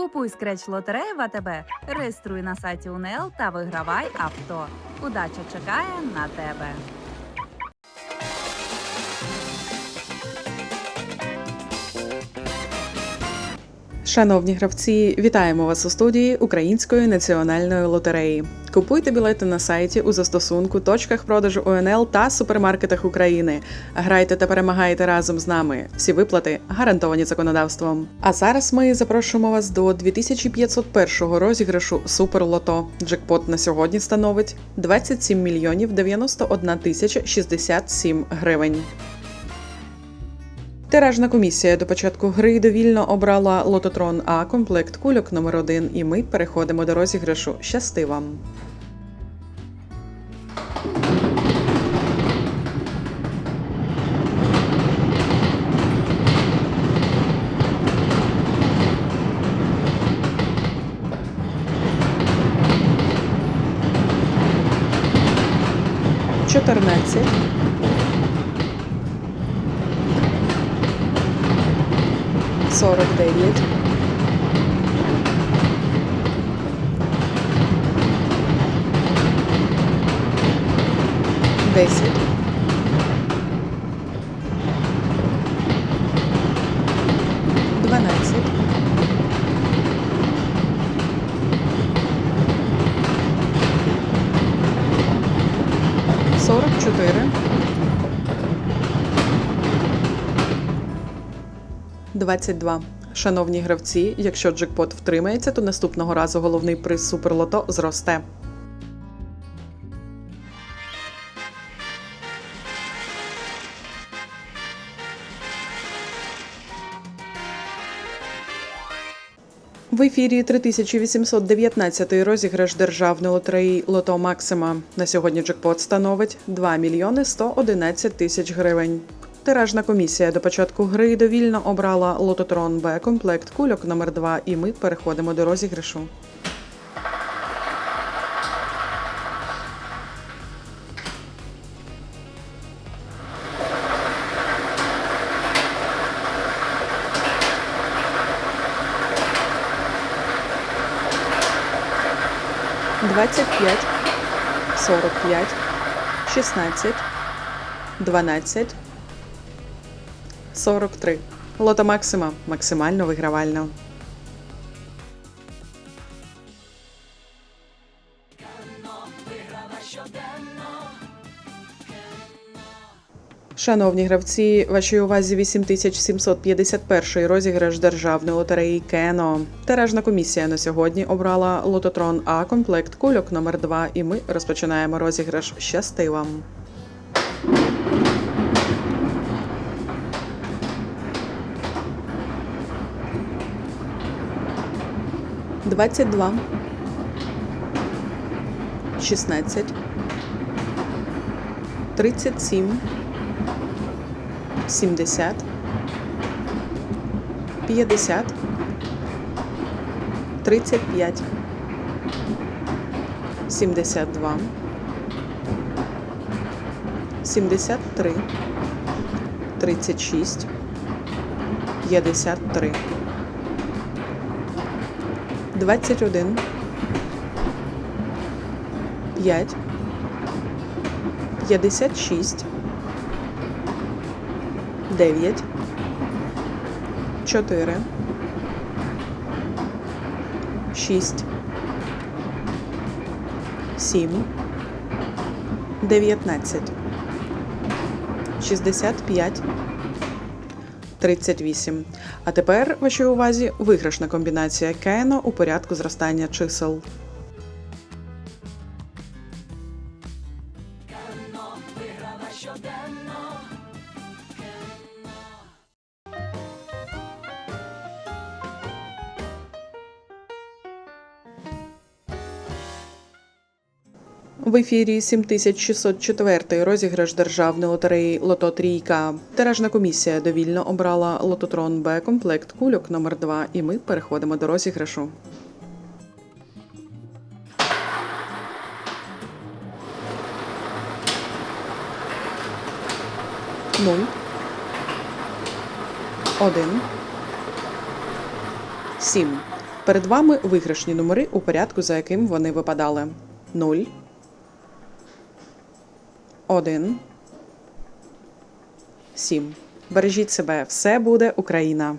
Купуй скреч лотереї в АТБ, реєструй на сайті УНЛ та вигравай авто. Удача чекає на тебе. Шановні гравці, вітаємо вас у студії Української національної лотереї. Купуйте білети на сайті у застосунку, точках продажу УНЛ та супермаркетах України. Грайте та перемагайте разом з нами. Всі виплати гарантовані законодавством. А зараз ми запрошуємо вас до 2501 розіграшу Суперлото. Джекпот на сьогодні становить 27 мільйонів 91 тисяча 67 гривень. Тиражна комісія до початку гри довільно обрала лототрон А комплект кульок номер 1 і ми переходимо до розіграшу. Щасти вам! Чотирнадцять. Сорок дев'ять. Десять. Дванадцять. Сорок чотири. 22. Шановні гравці, якщо джекпот втримається, то наступного разу головний приз Суперлото зросте. В ефірі 3819 розіграш державної лотереї Лото Максима. На сьогодні джекпот становить 2 мільйони 111 тисяч гривень. Тиражна комісія до початку гри довільно обрала лототрон Б комплект кульок номер 2 і ми переходимо до розіграшу. Двадцять п'ять, сорок п'ять, шістнадцять, дванадцять. 43. Лота Максима максимально вигравальна. Шановні гравці, вашій увазі 8751 розіграш державної лотереї Кено. Тиражна комісія на сьогодні обрала лототрон А комплект кульок номер 2 і ми розпочинаємо розіграш. Щасти вам! 22, 16, 37, 70, 50, 35, 72, 73, 36, 53. 21 5 56 9 4 6 7 19 65 38. А тепер вашій увазі виграшна комбінація Кено у порядку зростання чисел. В ефірі 7604 розіграш державної лотереї Лото Трійка. Тиражна комісія довільно обрала лототрон Б комплект кульок номер 2 і ми переходимо до розіграшу. Нуль. Один. Сім. Перед вами виграшні номери у порядку, за яким вони випадали: 0, 1, 7. Бережіть себе, все буде Україна!